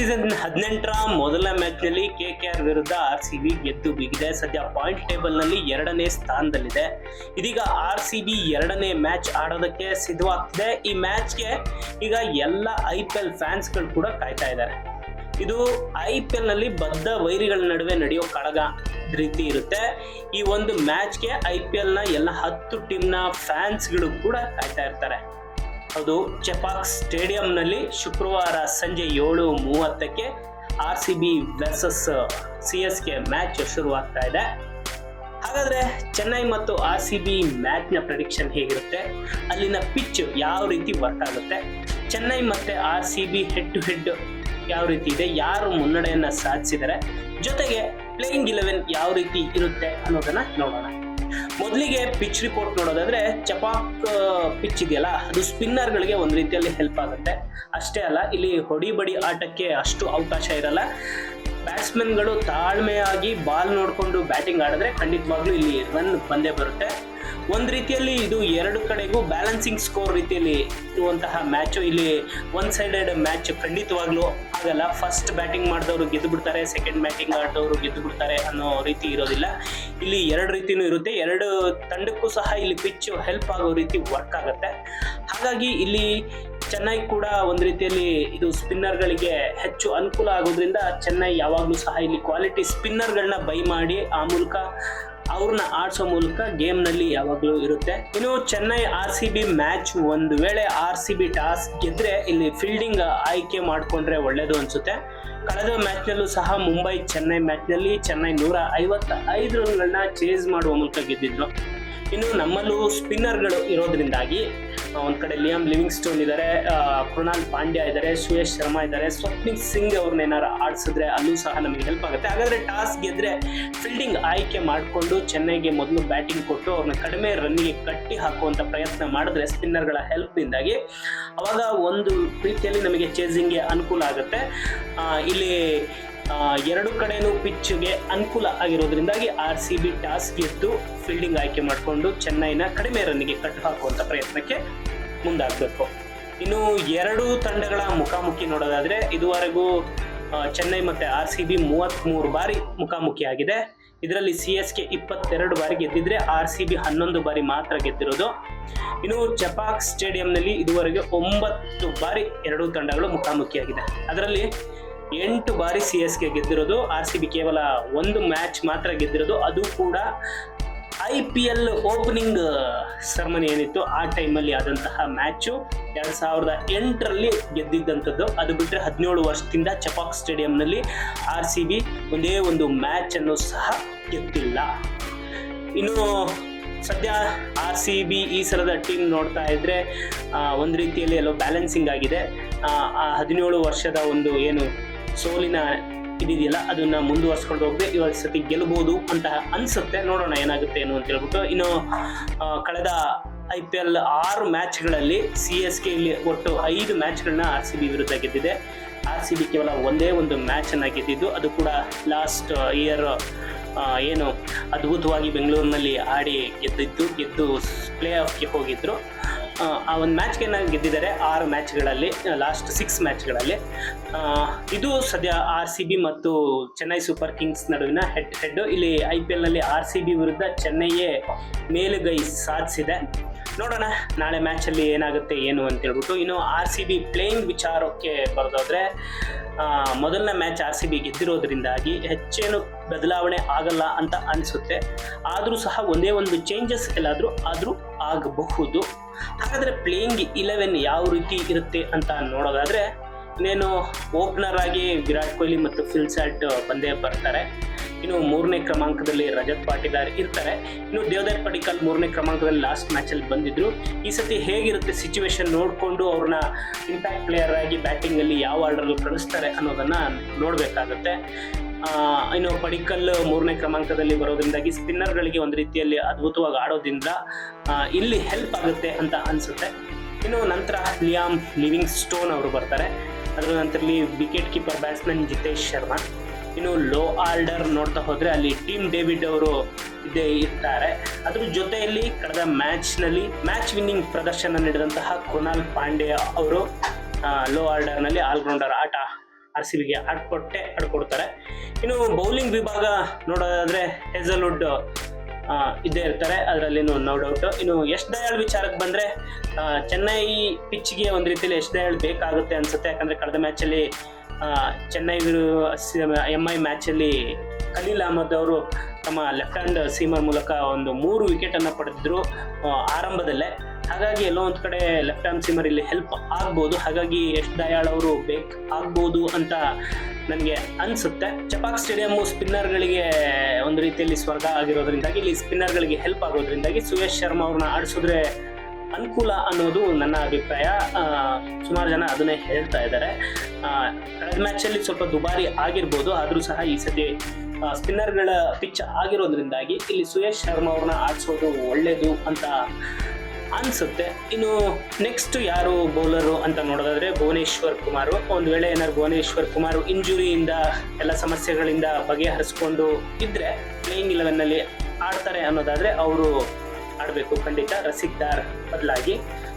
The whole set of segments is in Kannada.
ಸೀಸನ್ ಹದಿನೆಂಟರ ಮೊದಲ ಮ್ಯಾಚ್ನಲ್ಲಿ ಕೆ ಕೆ ಆರ್ ವಿರುದ್ಧ ಆರ್ ಸಿ ಬಿ ಗೆದ್ದು ಬಿಗಿದೆ. ಸದ್ಯ ಪಾಯಿಂಟ್ ಟೇಬಲ್ನಲ್ಲಿ ಎರಡನೇ ಸ್ಥಾನದಲ್ಲಿದೆ. ಇದೀಗ ಆರ್ ಸಿ ಬಿ ಎರಡನೇ ಮ್ಯಾಚ್ ಆಡೋದಕ್ಕೆ ಸಿದ್ಧವಾಗ್ತಿದೆ. ಈ ಮ್ಯಾಚ್ಗೆ ಈಗ ಎಲ್ಲ ಐ ಪಿ ಎಲ್ ಫ್ಯಾನ್ಸ್ಗಳು ಕೂಡ ಕಾಯ್ತಾ ಇದ್ದಾರೆ. ಇದು ಐ ಪಿ ಎಲ್ನಲ್ಲಿ ಬದ್ಧ ವೈರಿಗಳ ನಡುವೆ ನಡೆಯೋ ಕಡಗ ರೀತಿ ಇರುತ್ತೆ. ಈ ಒಂದು ಮ್ಯಾಚ್ಗೆ ಐ ಪಿ ಎಲ್ನ ಎಲ್ಲ ಹತ್ತು ಟೀಮ್ನ ಫ್ಯಾನ್ಸ್ಗಳು ಕೂಡ ಕಾಯ್ತಾ ಇರ್ತಾರೆ. ಅದು ಚೆಪಾಕ್ ಸ್ಟೇಡಿಯಂನಲ್ಲಿ ಶುಕ್ರವಾರ ಸಂಜೆ ಏಳು ಮೂವತ್ತಕ್ಕೆ R C B versus C S K match ಶುರುವಾಗ್ತಾ ಇದೆ. ಹಾಗಾದ್ರೆ ಚೆನ್ನೈ ಮತ್ತು ಆರ್ ಸಿ ಬಿ ಮ್ಯಾಚ್ನ ಪ್ರಡಿಕ್ಷನ್ ಹೇಗಿರುತ್ತೆ? ಅಲ್ಲಿನ ಪಿಚ್ ಯಾವ ರೀತಿ ವರ್ಕ್ ಆಗುತ್ತೆ? ಚೆನ್ನೈ ಮತ್ತೆ R C B head to head ಯಾವ ರೀತಿ ಇದೆ? ಯಾರು ಮುನ್ನಡೆಯನ್ನು ಸಾಧಿಸಿದರೆ ಜೊತೆಗೆ ಪ್ಲೇಯಿಂಗ್ ಇಲೆವೆನ್ ಯಾವ ರೀತಿ ಇರುತ್ತೆ ಅನ್ನೋದನ್ನ ನೋಡೋಣ. ಮೊದಲಿಗೆ ಪಿಚ್ ರಿಪೋರ್ಟ್ ನೋಡೋದಾದ್ರೆ ಚಪಾಕ್ ಪಿಚ್ ಇದೆಯಲ್ಲ, ಅದು ಸ್ಪಿನ್ನರ್ಗಳಿಗೆ ಒಂದು ರೀತಿಯಲ್ಲಿ ಹೆಲ್ಪ್ ಆಗುತ್ತೆ. ಅಷ್ಟೇ ಅಲ್ಲ, ಇಲ್ಲಿ ಹೊಡಿಬಡಿ ಆಟಕ್ಕೆ ಅಷ್ಟು ಅವಕಾಶ ಇರಲ್ಲ. ಬ್ಯಾಟ್ಸ್ಮನ್ಗಳು ತಾಳ್ಮೆಯಾಗಿ ಬಾಲ್ ನೋಡಿಕೊಂಡು ಬ್ಯಾಟಿಂಗ್ ಆಡಿದ್ರೆ ಖಂಡಿತವಾಗ್ಲೂ ಇಲ್ಲಿ ರನ್ ಬಂದೇ ಬರುತ್ತೆ. ಒಂದು ರೀತಿಯಲ್ಲಿ ಇದು ಎರಡು ಕಡೆಗೂ ಬ್ಯಾಲೆನ್ಸಿಂಗ್ ಸ್ಕೋರ್ ರೀತಿಯಲ್ಲಿ ಇರುವಂತಹ ಮ್ಯಾಚು ಇಲ್ಲಿ ಒನ್ ಸೈಡೆಡ್ ಮ್ಯಾಚ್ ಖಂಡಿತವಾಗ್ಲೂ ಆಗಲ್ಲ. ಫಸ್ಟ್ ಬ್ಯಾಟಿಂಗ್ ಮಾಡಿದವರು ಗೆದ್ದು ಬಿಡ್ತಾರೆ ಸೆಕೆಂಡ್ ಬ್ಯಾಟಿಂಗ್ ಆಡಿದವರು ಗೆದ್ದು ಬಿಡ್ತಾರೆ ಅನ್ನೋ ರೀತಿ ಇರೋದಿಲ್ಲ. ಇಲ್ಲಿ ಎರಡು ರೀತಿನೂ ಇರುತ್ತೆ. ಎರಡು ತಂಡಕ್ಕೂ ಸಹ ಇಲ್ಲಿ ಪಿಚ್ ಹೆಲ್ಪ್ ಆಗೋ ರೀತಿ ವರ್ಕ್ ಆಗುತ್ತೆ. ಹಾಗಾಗಿ ಇಲ್ಲಿ ಚೆನ್ನೈ ಕೂಡ ಒಂದು ರೀತಿಯಲ್ಲಿ ಇದು ಸ್ಪಿನ್ನರ್ಗಳಿಗೆ ಹೆಚ್ಚು ಅನುಕೂಲ ಆಗೋದ್ರಿಂದ ಚೆನ್ನೈ ಯಾವಾಗಲೂ ಸಹ ಇಲ್ಲಿ ಕ್ವಾಲಿಟಿ ಸ್ಪಿನ್ನರ್ಗಳನ್ನ ಬೈ ಮಾಡಿ ಆ ಮೂಲಕ ಅವ್ರನ್ನ ಆಡಿಸೋ ಮೂಲಕ ಗೇಮ್ನಲ್ಲಿ ಯಾವಾಗಲೂ ಇರುತ್ತೆ. ಇನ್ನು Chennai R C B match ಒಂದು ವೇಳೆ ಆರ್ ಸಿ ಬಿ ಟಾಸ್ ಗೆದ್ರೆ ಇಲ್ಲಿ ಫೀಲ್ಡಿಂಗ್ ಆಯ್ಕೆ ಮಾಡಿಕೊಂಡ್ರೆ ಒಳ್ಳೇದು ಅನ್ಸುತ್ತೆ. ಕಳೆದ ಮ್ಯಾಚ್ನಲ್ಲೂ ಸಹ ಮುಂಬೈ ಚೆನ್ನೈ ಮ್ಯಾಚ್ನಲ್ಲಿ ಚೆನ್ನೈ ನೂರ ಐವತ್ತ ಐದು ರನ್ಗಳನ್ನ ಚೇಸ್ ಮಾಡುವ ಮೂಲಕ ಗೆದ್ದಿದ್ರು. ಇನ್ನು ನಮ್ಮಲ್ಲೂ ಸ್ಪಿನ್ನರ್ಗಳು ಇರೋದ್ರಿಂದಾಗಿ ಒಂದ್ ಕಡೆ ಲಿಯಮ್ ಲಿವಿಂಗ್ ಸ್ಟೋನ್ ಇದ್ದಾರೆ ಕೃಣಾಲ್ ಪಾಂಡ್ಯ ಇದ್ದಾರೆ ಸುಯೇಶ್ ಶರ್ಮಾ ಇದ್ದಾರೆ ಸ್ವಪ್ನಿಕ್ ಸಿಂಗ್ ಅವ್ರನ್ನ ಏನಾರು ಆಡಿಸಿದ್ರೆ ಅಲ್ಲೂ ಸಹ ನಮಗೆ ಹೆಲ್ಪ್ ಆಗುತ್ತೆ. ಹಾಗಾದ್ರೆ ಟಾಸ್ ಗೆದ್ರೆ ಫೀಲ್ಡಿಂಗ್ ಆಯ್ಕೆ ಮಾಡಿಕೊಂಡು ಚೆನ್ನೈಗೆ ಮೊದಲು ಬ್ಯಾಟಿಂಗ್ ಕೊಟ್ಟು ಅವ್ರನ್ನ ಕಡಿಮೆ ರನ್ನಿಗೆ ಕಟ್ಟಿ ಹಾಕುವಂತ ಪ್ರಯತ್ನ ಮಾಡಿದ್ರೆ ಸ್ಪಿನ್ನರ್ಗಳ ಹೆಲ್ಪ್ನಿಂದಾಗಿ ಅವಾಗ ಒಂದು ರೀತಿಯಲ್ಲಿ ನಮಗೆ ಚೇಸಿಂಗ್ಗೆ ಅನುಕೂಲ ಆಗುತ್ತೆ. ಇಲ್ಲಿ ಎರಡು ಕಡೆನೂ ಪಿಚ್ಗೆ ಅನುಕೂಲ ಆಗಿರೋದ್ರಿಂದಾಗಿ ಆರ್ ಸಿ ಬಿ ಟಾಸ್ ಗೆದ್ದು ಫೀಲ್ಡಿಂಗ್ ಆಯ್ಕೆ ಮಾಡಿಕೊಂಡು ಚೆನ್ನೈನ ಕಡಿಮೆ ರನ್ನಿಗೆ ಕಟ್ಟು ಹಾಕುವಂತ ಪ್ರಯತ್ನಕ್ಕೆ ಮುಂದಾಗಬೇಕು. ಇನ್ನು ಎರಡು ತಂಡಗಳ ಮುಖಾಮುಖಿ ನೋಡೋದಾದ್ರೆ ಇದುವರೆಗೂ ಚೆನ್ನೈ ಮತ್ತೆ ಆರ್ ಸಿ ಬಿ ಮೂವತ್ತ್ಮೂರು ಬಾರಿ ಮುಖಾಮುಖಿ ಆಗಿದೆ. ಇದರಲ್ಲಿ ಸಿ ಎಸ್ ಕೆ ಇಪ್ಪತ್ತೆರಡು ಬಾರಿ ಗೆದ್ದಿದ್ರೆ ಆರ್ ಸಿ ಬಿ ಹನ್ನೊಂದು ಬಾರಿ ಮಾತ್ರ ಗೆದ್ದಿರೋದು. ಇನ್ನು ಚಪಾಕ್ ಸ್ಟೇಡಿಯಂನಲ್ಲಿ ಇದುವರೆಗೆ ಒಂಬತ್ತು ಬಾರಿ ಎರಡೂ ತಂಡಗಳು ಮುಖಾಮುಖಿಯಾಗಿದೆ. ಅದರಲ್ಲಿ ಎಂಟು ಬಾರಿ ಸಿ ಎಸ್ ಗೆದ್ದಿರೋದು ಆರ್ ಸಿ ಬಿ ಕೇವಲ ಒಂದು ಮ್ಯಾಚ್ ಮಾತ್ರ ಗೆದ್ದಿರೋದು. ಅದು ಕೂಡ I P L opening ceremony ಏನಿತ್ತು, ಆ ಟೈಮಲ್ಲಿ ಆದಂತಹ ಮ್ಯಾಚು ಎರಡು ಸಾವಿರದ ಎಂಟರಲ್ಲಿ ಗೆದ್ದಿದ್ದಂಥದ್ದು. ಅದು ಬಿಟ್ಟರೆ ಹದಿನೇಳು ವರ್ಷದಿಂದ ಚಪಾಕ್ ಸ್ಟೇಡಿಯಂನಲ್ಲಿ ಆರ್ ಸಿ ಬಿ ಒಂದೇ ಒಂದು ಮ್ಯಾಚನ್ನು ಸಹ ಗೆದ್ದಿಲ್ಲ. ಇನ್ನು ಸದ್ಯ ಆರ್ ಸಿ ಬಿ ಈ ಸಲದ ಟೀಮ್ ನೋಡ್ತಾ ಇದ್ರೆ ಒಂದು ರೀತಿಯಲ್ಲಿ ಎಲ್ಲೋ ಬ್ಯಾಲೆನ್ಸಿಂಗ್ ಆಗಿದೆ. ಆ ಹದಿನೇಳು ವರ್ಷದ ಒಂದು ಏನು ಸೋಲಿನ ಇದಿದೆಯಲ್ಲ, ಅದನ್ನ ಮುಂದುವರ್ಸ್ಕೊಂಡು ಹೋಗದೆ ಇವಾಗ ಸತಿ ಗೆಲ್ಲಬಹುದು ಅಂತ ಅನ್ಸುತ್ತೆ. ನೋಡೋಣ ಏನಾಗುತ್ತೆ ಏನು ಅಂತ ಹೇಳ್ಬಿಟ್ಟು ಇನ್ನು ಕಳೆದ ಐ ಪಿ ಎಲ್ ಆರು ಮ್ಯಾಚ್ಗಳಲ್ಲಿ ಸಿ ಎಸ್ ಕೆ ಇಲ್ಲಿ ಒಟ್ಟು ಐದು ಮ್ಯಾಚ್ಗಳನ್ನ ಆರ್ ಸಿ ಬಿ ವಿರುದ್ಧ ಗೆದ್ದಿದೆ. ಆರ್ ಸಿ ಬಿ ಕೇವಲ ಒಂದೇ ಒಂದು ಮ್ಯಾಚನ್ನು ಗೆದ್ದಿದ್ದು. ಅದು ಕೂಡ ಲಾಸ್ಟ್ ಇಯರ್ ಏನು ಅದ್ಭುತವಾಗಿ ಬೆಂಗಳೂರಿನಲ್ಲಿ ಆಡಿ ಗೆದ್ದಿದ್ದು, ಗೆದ್ದು ಪ್ಲೇ ಆಫ್ಗೆ ಹೋಗಿದ್ರು. ಆ, ಒಂದು ಮ್ಯಾಚ್ಗೆ ಗೆದ್ದಿದ್ದಾರೆ ಆರು ಮ್ಯಾಚ್ಗಳಲ್ಲಿ ಲಾಸ್ಟ್ ಸಿಕ್ಸ್ ಮ್ಯಾಚ್ಗಳಲ್ಲಿ. ಇದು ಸದ್ಯ ಆರ್ ಸಿ ಬಿ ಮತ್ತು ಚೆನ್ನೈ ಸೂಪರ್ ಕಿಂಗ್ಸ್ ನಡುವಿನ ಹೆಡ್ ಹೆಡ್. ಇಲ್ಲಿ ಐ ಪಿ ಎಲ್ನಲ್ಲಿ ಆರ್ ಸಿ ಬಿ ವಿರುದ್ಧ ಚೆನ್ನೈಯೇ ಮೇಲುಗೈ ಸಾಧಿಸಿದೆ. ನೋಡೋಣ ನಾಳೆ ಮ್ಯಾಚಲ್ಲಿ ಏನಾಗುತ್ತೆ ಏನು ಅಂತ ಹೇಳ್ಬಿಟ್ಟು. ಇನ್ನು ಆರ್ ಸಿ ಬಿ ಪ್ಲೇಯಿಂಗ್ ವಿಚಾರಕ್ಕೆ ಬರೆದೋದ್ರೆ ಮೊದಲನೇ ಮ್ಯಾಚ್ ಆರ್ ಸಿ ಬಿ ಗೆದ್ದಿರೋದ್ರಿಂದಾಗಿ ಹೆಚ್ಚೇನು ಬದಲಾವಣೆ ಆಗಲ್ಲ ಅಂತ ಅನಿಸುತ್ತೆ. ಆದರೂ ಸಹ ಒಂದೇ ಒಂದು ಚೇಂಜಸ್ ಎಲ್ಲಾದರೂ ಆದರೂ ಆಗಬಹುದು. ಹಾಗಾದರೆ ಪ್ಲೇಯಿಂಗ್ ಇಲೆವೆನ್ ಯಾವ ರೀತಿ ಇರುತ್ತೆ ಅಂತ ನೋಡೋದಾದರೆ, ಇನ್ನೇನು ಓಪನರ್ ಆಗಿ ವಿರಾಟ್ ಕೊಹ್ಲಿ ಮತ್ತು ಫಿಲ್ ಸ್ಯಾಟ್ ಬಂದೇ ಬರ್ತಾರೆ. ಇನ್ನು ಮೂರನೇ ಕ್ರಮಾಂಕದಲ್ಲಿ ರಜತ್ ಪಾಟಿದಾರ್ ಇರ್ತಾರೆ. ಇನ್ನು ದೇವದರ್ ಪಡಿಕಲ್ ಮೂರನೇ ಕ್ರಮಾಂಕದಲ್ಲಿ ಲಾಸ್ಟ್ ಮ್ಯಾಚಲ್ಲಿ ಬಂದಿದ್ರು. ಈ ಸತಿ ಹೇಗಿರುತ್ತೆ ಸಿಚುವೇಶನ್ ನೋಡಿಕೊಂಡು ಅವ್ರನ್ನ ಇಂಪ್ಯಾಕ್ಟ್ ಪ್ಲೇಯರ್ ಆಗಿ ಬ್ಯಾಟಿಂಗಲ್ಲಿ ಯಾವ ಆರ್ಡರಲ್ಲಿ ಕಳಿಸ್ತಾರೆ ಅನ್ನೋದನ್ನು ನೋಡಬೇಕಾಗುತ್ತೆ. ಇನ್ನು ಪಡಿಕಲ್ ಮೂರನೇ ಕ್ರಮಾಂಕದಲ್ಲಿ ಬರೋದ್ರಿಂದಾಗಿ ಸ್ಪಿನ್ನರ್ಗಳಿಗೆ ಒಂದು ರೀತಿಯಲ್ಲಿ ಅದ್ಭುತವಾಗಿ ಆಡೋದ್ರಿಂದ ಇಲ್ಲಿ ಹೆಲ್ಪ್ ಆಗುತ್ತೆ ಅಂತ ಅನಿಸುತ್ತೆ. ಇನ್ನು ನಂತರ ಲಿಯಾಮ್ ಲಿವಿಂಗ್ ಸ್ಟೋನ್ ಅವರು ಬರ್ತಾರೆ. ಅದರ ನಂತರದಲ್ಲಿ wicket keeper batsman Jitesh Sharma. ಇನ್ನು ಲೋ ಆರ್ಡರ್ ನೋಡ್ತಾ ಹೋದರೆ ಅಲ್ಲಿ ಟೀಮ್ ಡೇವಿಡ್ ಅವರು ಇದ್ದೇ ಇರ್ತಾರೆ. ಅದ್ರ ಜೊತೆಯಲ್ಲಿ ಕಳೆದ ಮ್ಯಾಚ್ನಲ್ಲಿ, ಮ್ಯಾಚ್ ವಿನ್ನಿಂಗ್ ಪ್ರದರ್ಶನ ನೀಡಿದಂತಹ ಕೃಣಾಲ್ ಪಾಂಡ್ಯ ಅವರು ಲೋ ಆರ್ಡರ್ನಲ್ಲಿ ಆಲ್ರೌಂಡರ್ ಆಟ ಆರ್ ಸಿ ಬಿಗೆ ಆಡ್ಕೊಟ್ಟೆ, ಆಡ್ಕೊಡ್ತಾರೆ. ಇನ್ನು ಬೌಲಿಂಗ್ ವಿಭಾಗ ನೋಡೋದಾದ್ರೆ ಹೆಸಲ್ವುಡ್ ಇದ್ದೇ ಇರ್ತಾರೆ. ಅದರಲ್ಲಿ ನೋ ಡೌಟ್ ಇನ್ನು ಯಶ್ ದಯಾಳ್ ವಿಚಾರಕ್ಕೆ ಬಂದ್ರೆ ಚೆನ್ನೈ ಪಿಚ್ಗೆ ಒಂದು ರೀತಿಯಲ್ಲಿ ಯಶ್ ದಯಾಳ್ ಬೇಕಾಗುತ್ತೆ ಅನ್ಸುತ್ತೆ. ಯಾಕಂದ್ರೆ ಕಳೆದ ಮ್ಯಾಚಲ್ಲಿ ಚೆನ್ನೈ ಎಂ ಐ ಮ್ಯಾಚಲ್ಲಿ ಖಲೀಲ್ ಅಹಮದ್ ಅವರು ತಮ್ಮ ಲೆಫ್ಟ್ ಹ್ಯಾಂಡ್ ಸೀಮರ್ ಮೂಲಕ ಒಂದು ಮೂರು ವಿಕೆಟ್ ಅನ್ನ ಪಡೆದಿದ್ರು ಆರಂಭದಲ್ಲೇ. ಹಾಗಾಗಿ ಎಲ್ಲೋ ಒಂದ್ ಕಡೆ ಲೆಫ್ಟ್ ಹ್ಯಾಂಡ್ ಸಿಮರ್ ಇಲ್ಲಿ ಹೆಲ್ಪ್ ಆಗ್ಬೋದು. ಹಾಗಾಗಿ ಯಶ್ ದಯಾಳ್ ಅವರು ಬೇಕ್ ಆಗ್ಬೋದು ಅಂತ ನನಗೆ ಅನ್ಸುತ್ತೆ. ಚಪಾಕ್ ಸ್ಟೇಡಿಯಂ ಸ್ಪಿನ್ನರ್ಗಳಿಗೆ ಒಂದು ರೀತಿಯಲ್ಲಿ ಸ್ವರ್ಗ ಆಗಿರೋದ್ರಿಂದಾಗಿ, ಇಲ್ಲಿ ಸ್ಪಿನ್ನರ್ಗಳಿಗೆ ಹೆಲ್ಪ್ ಆಗೋದ್ರಿಂದಾಗಿ ಸುಯೇಶ್ ಶರ್ಮಾ ಅವ್ರನ್ನ ಆಡಿಸಿದ್ರೆ ಅನುಕೂಲ ಅನ್ನೋದು ನನ್ನ ಅಭಿಪ್ರಾಯ. ಸುಮಾರು ಜನ ಅದನ್ನೇ ಹೇಳ್ತಾ ಇದ್ದಾರೆ ಕಳೆದ ಮ್ಯಾಚಲ್ಲಿ ಸ್ವಲ್ಪ ದುಬಾರಿ ಆಗಿರ್ಬೋದು, ಆದರೂ ಸಹ ಈ ಸತಿ ಸ್ಪಿನ್ನರ್ಗಳ ಪಿಚ್ ಆಗಿರೋದ್ರಿಂದಾಗಿ ಇಲ್ಲಿ ಸುಯೇಶ್ ಶರ್ಮಾ ಅವ್ರನ್ನ ಆಡಿಸೋದು ಒಳ್ಳೆಯದು ಅಂತ ಅನ್ಸುತ್ತೆ. ಇನ್ನು ನೆಕ್ಸ್ಟ್ ಯಾರು ಬೌಲರು ಅಂತ ನೋಡೋದಾದ್ರೆ ಭುವನೇಶ್ವರ್ ಕುಮಾರ್. ಒಂದು ವೇಳೆ ಏನಾದ್ರು ಭುವನೇಶ್ವರ್ ಕುಮಾರ್ ಇಂಜುರಿಯಿಂದ ಎಲ್ಲ ಸಮಸ್ಯೆಗಳಿಂದ ಬಗೆಹರಿಸ್ಕೊಂಡು ಇದ್ರೆ ಪ್ಲೇಯಿಂಗ್ ಇಲೆವೆನ್ನಲ್ಲಿ ಆಡ್ತಾರೆ ಅನ್ನೋದಾದ್ರೆ ಅವರು ಆಡಬೇಕು. ಖಂಡಿತ ರಸಿಕ್ದಾರ್ ಬದಲಾಗಿ.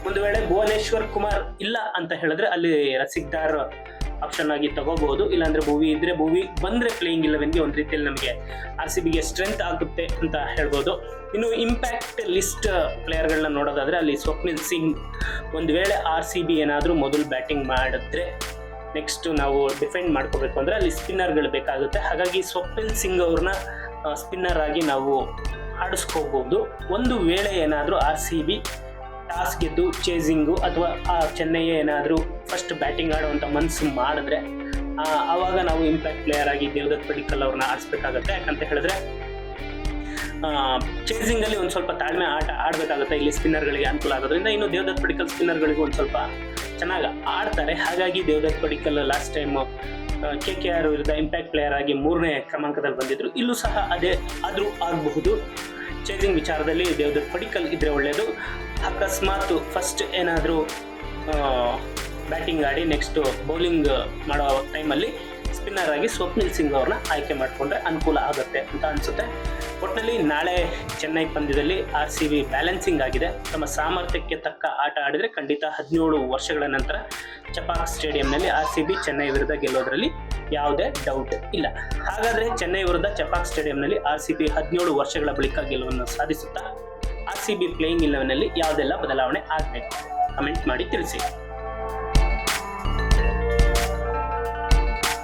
ಒಂದು ವೇಳೆ ಭುವನೇಶ್ವರ್ ಕುಮಾರ್ ಇಲ್ಲ ಅಂತ ಹೇಳಿದ್ರೆ ಅಲ್ಲಿ ರಸಿಕ್ದಾರ್ ಆಪ್ಷನ್ ಆಗಿ ತಗೋಬಹುದು ಇಲ್ಲಾಂದ್ರೆ ಭೂವಿ ಇದ್ರೆ ಭೂವಿ ಬಂದ್ರೆ ಪ್ಲೇಯಿಂಗ್ ಇಲೆವೆನ್ಗೆ ಒಂದು ರೀತಿಯಲ್ಲಿ ನಮಗೆ ಆರ್ ಸಿ ಬಿಗೆ ಸ್ಟ್ರೆಂತ್ ಆಗುತ್ತೆ ಅಂತ ಹೇಳ್ಬೋದು. ಇನ್ನು ಇಂಪ್ಯಾಕ್ಟ್ ಲಿಸ್ಟ್ ಪ್ಲೇಯರ್ಗಳನ್ನ ನೋಡೋದಾದ್ರೆ ಅಲ್ಲಿ ಸ್ವಪ್ನಿಲ್ ಸಿಂಗ್ ಒಂದು ವೇಳೆ ಆರ್ ಸಿ ಬಿ ಏನಾದರೂ ಮೊದಲು ಬ್ಯಾಟಿಂಗ್ ಮಾಡಿದ್ರೆ ನೆಕ್ಸ್ಟ್ ನಾವು ಡಿಫೆಂಡ್ ಮಾಡ್ಕೋಬೇಕು ಅಂದ್ರೆ ಅಲ್ಲಿ ಸ್ಪಿನ್ನರ್ಗಳು ಬೇಕಾಗುತ್ತೆ. ಹಾಗಾಗಿ ಸ್ವಪ್ನಿಲ್ ಸಿಂಗ್ ಅವ್ರನ್ನ ಸ್ಪಿನ್ನರ್ ಆಗಿ ನಾವು ಆಡಿಸ್ಕೋಬಹುದು ಒಂದು ವೇಳೆ ಏನಾದರೂ ಆರ್ ಸಿ ಬಿ ಟಾಸ್ ಗೆದ್ದು ಚೇಸಿಂಗು ಅಥವಾ ಚೆನ್ನೈ ಏನಾದರೂ ಫಸ್ಟ್ ಬ್ಯಾಟಿಂಗ್ ಆಡುವಂಥ ಮನಸ್ಸು ಮಾಡಿದ್ರೆ ಆವಾಗ ನಾವು ಇಂಪ್ಯಾಕ್ಟ್ ಪ್ಲೇಯರ್ ಆಗಿ ದೇವದತ್ ಪಡಿಕಲ್ ಅವ್ರನ್ನ ಆಡಿಸ್ಬೇಕಾಗತ್ತೆ. ಯಾಕಂತ ಹೇಳಿದ್ರೆ ಚೇಸಿಂಗ್ ಅಲ್ಲಿ ಒಂದು ಸ್ವಲ್ಪ ತಾಳ್ಮೆ ಆಟ ಆಡಬೇಕಾಗುತ್ತೆ. ಇಲ್ಲಿ ಸ್ಪಿನ್ನರ್ಗಳಿಗೆ ಅನುಕೂಲ ಆಗೋದ್ರಿಂದ ಇನ್ನು ದೇವದತ್ ಪಡಿಕಲ್ ಸ್ಪಿನ್ನರ್ಗಳಿಗೂ ಒಂದು ಸ್ವಲ್ಪ ಚೆನ್ನಾಗಿ ಆಡ್ತಾರೆ. ಹಾಗಾಗಿ Devdutt Padikkal last time K K R ವಿರುದ್ಧ ಇಂಪ್ಯಾಕ್ಟ್ ಪ್ಲೇಯರ್ ಆಗಿ ಮೂರನೇ ಕ್ರಮಾಂಕದಲ್ಲಿ ಬಂದಿದ್ರು. ಇಲ್ಲೂ ಸಹ ಅದೇ ಆದರೂ ಆಗಬಹುದು. ಚೇಸಿಂಗ್ ವಿಚಾರದಲ್ಲಿ ದೇವದತ್ ಪಡಿಕಲ್ ಇದ್ರೆ ಒಳ್ಳೆಯದು ಅಕಸ್ಮಾತ್ ಫಸ್ಟ್ ಏನಾದರೂ ಬ್ಯಾಟಿಂಗ್ ಆಡಿ ನೆಕ್ಸ್ಟ್ ಬೌಲಿಂಗ್ ಮಾಡೋ ಟೈಮಲ್ಲಿ ಸ್ಪಿನ್ನರ್ ಆಗಿ ಸ್ವಪ್ನಿಲ್ ಸಿಂಗ್ ಅವ್ರನ್ನ ಆಯ್ಕೆ ಮಾಡಿಕೊಂಡ್ರೆ ಅನುಕೂಲ ಆಗುತ್ತೆ ಅಂತ ಅನಿಸುತ್ತೆ. ಒಟ್ಟಿನಲ್ಲಿ ನಾಳೆ ಚೆನ್ನೈ ಪಂದ್ಯದಲ್ಲಿ ಆರ್ ಸಿ ಬಿ ಬ್ಯಾಲೆನ್ಸಿಂಗ್ ಆಗಿದೆ. ತಮ್ಮ ಸಾಮರ್ಥ್ಯಕ್ಕೆ ತಕ್ಕ ಆಟ ಆಡಿದರೆ ಖಂಡಿತ ಹದಿನೇಳು ವರ್ಷಗಳ ನಂತರ ಚಪಾಕ್ ಸ್ಟೇಡಿಯಂನಲ್ಲಿ ಆರ್ ಸಿ ಬಿ ಚೆನ್ನೈ ವಿರುದ್ಧ ಗೆಲ್ಲೋದ್ರಲ್ಲಿ ಯಾವುದೇ ಡೌಟ್ ಇಲ್ಲ. ಹಾಗಾದರೆ ಚೆನ್ನೈ ವಿರುದ್ಧ ಚಪಾಕ್ ಸ್ಟೇಡಿಯಂನಲ್ಲಿ ಆರ್ ಸಿ ಬಿ ಹದಿನೇಳು ವರ್ಷಗಳ ಬಳಿಕ ಗೆಲುವನ್ನು ಸಾಧಿಸುತ್ತಾ, ಆರ್ ಸಿ ಬಿ ಪ್ಲೇಯಿಂಗ್ ಇಲೆವೆನ್ನಲ್ಲಿ ಯಾವುದೆಲ್ಲ ಬದಲಾವಣೆ ಆಗಬೇಕು? ಕಮೆಂಟ್ ಮಾಡಿ ತಿಳಿಸಿ.